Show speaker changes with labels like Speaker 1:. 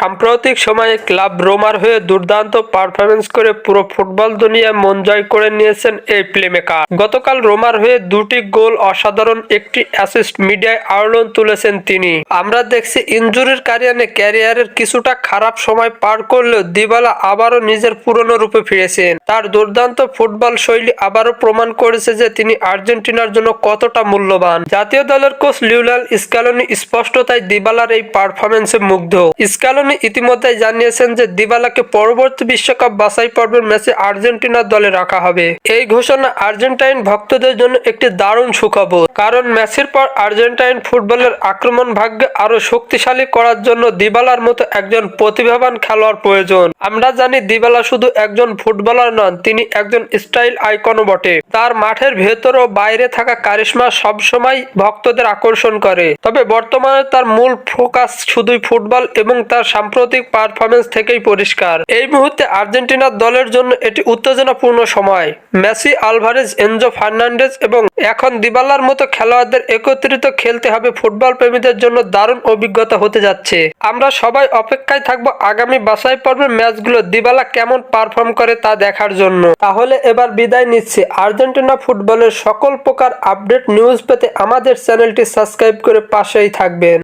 Speaker 1: সাম্প্রতিক সময়ে ক্লাব রোমার হয়ে দুর্দান্ত পারফরমেন্স করে পুরো ফুটবল দুনিয়া মন জয় করে নিয়েছেন এই প্লেমেকার। গতকাল রোমার হয়ে দুটি গোল অসাধারণ একটি অ্যাসিস্ট মিডিয়ায় আলোড়ন তুলেছেন তিনি। আমরা দেখছি ইনজুরির কারিয়ানে ক্যারিয়ারের কিছুটা খারাপ সময় পার করলেও দিবালা আবারও নিজের পুরনো রূপে ফিরেছেন। তার দুর্দান্ত ফুটবল শৈলী আবারও প্রমাণ করেছে যে তিনি আর্জেন্টিনার জন্য কতটা মূল্যবান। জাতীয় দলের কোচ লিউলাল স্ক্যালোনি স্পষ্টতায় দিবালার এই পারফরমেন্সে মুগ্ধ। স্ক্যালোনি ইতিমধ্যে জানিয়েছেন যে দিবালাকে পরবর্তী বিশ্বকাপ বাছাই পর্বের ম্যাচে আর্জেন্টিনার দলে রাখা হবে। এই ঘোষণা আর্জেন্টাইন ভক্তদের জন্য একটি দারুণ সুখবর। কারণ ম্যাচের পর আর্জেন্টাইন ফুটবলের আক্রমণ ভাগ্যে আরও শক্তিশালী করার জন্য দিবালার মতো একজন প্রতিভাবান খেলোয়াড় প্রয়োজন। আমরা জানি দিবালা শুধু একজন ফুটবলার নন, তিনি একজন স্টাইল আইকনও বটে। তার মাঠের ভেতর ও বাইরে থাকা কারিশমা সবসময় ভক্তদের আকর্ষণ করে। তবে বর্তমানে তার মূল ফোকাস শুধুই ফুটবল এবং তার সাম্প্রতিক পারফরমেন্স থেকেই পরিষ্কার। এই মুহূর্তে আর্জেন্টিনার দলের জন্য এটি উত্তেজনাপূর্ণ সময়। মেসি, আলভারেজ, এনজো ফার্নান্ডেজ এবং এখন দিবালার মতো খেলোয়াড়দের একত্রিত খেলতে হবে ফুটবল প্রেমীদের জন্য দারুণ অভিজ্ঞতা হতে যাচ্ছে। আমরা সবাই অপেক্ষায় থাকব আগামী বাছাই পর্বের ম্যাচগুলো দিবালা কেমন পারফর্ম করে তা দেখার জন্য। তাহলে এবার বিদায় নিচ্ছে। আর্জেন্টিনা ফুটবলের সকল প্রকার আপডেট নিউজ পেতে আমাদের চ্যানেলটি সাবস্ক্রাইব করে পাশেই থাকবেন।